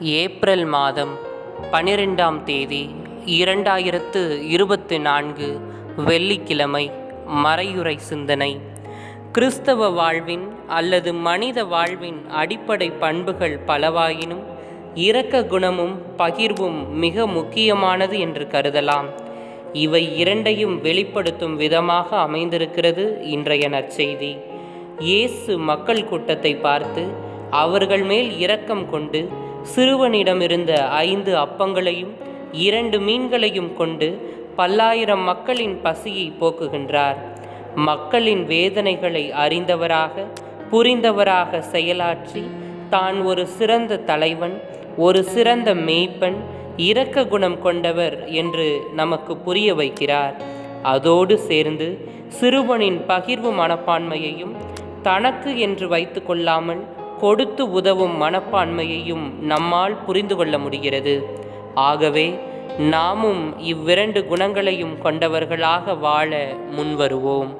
April மாதம் பனிரெண்டாம் தேதி இரண்டாயிரத்து இருபத்து நான்கு வெள்ளிக்கிழமை மறையுறை சிந்தனை. கிறிஸ்தவ வாழ்வின் அல்லது மனித வாழ்வின் அடிப்படை பண்புகள் பலவாயினும் இரக்க குணமும் பகிர்வும் மிக முக்கியமானது என்று கருதலாம். இவை இரண்டையும் வெளிப்படுத்தும் விதமாக அமைந்திருக்கிறது இன்றைய நற்செய்தி. இயேசு மக்கள் கூட்டத்தை பார்த்து அவர்கள் மேல் இரக்கம் கொண்டு சிறுவனிடமிருந்த ஐந்து அப்பங்களையும் இரண்டு மீன்களையும் கொண்டு பல்லாயிரம் மக்களின் பசியை போக்குகின்றார். மக்களின் வேதனைகளை அறிந்தவராக புரிந்தவராக செயலாற்றி தான் ஒரு சிறந்த தலைவன் ஒரு சிறந்த மேய்ப்பன் இரக்க குணம் கொண்டவர் என்று நமக்கு புரிய வைக்கிறார். அதோடு சேர்ந்து சிறுவனின் பகிர்வு மனப்பான்மையையும் தனக்கு என்று வைத்து கொள்ளாமல் கொடுத்து உதவும் மனப்பான்மையையும் நம்மால் புரிந்து கொள்ள முடிகிறது. ஆகவே நாமும் இவ்விரண்டு குணங்களையும் கொண்டவர்களாக வாழ முன்வருவோம்.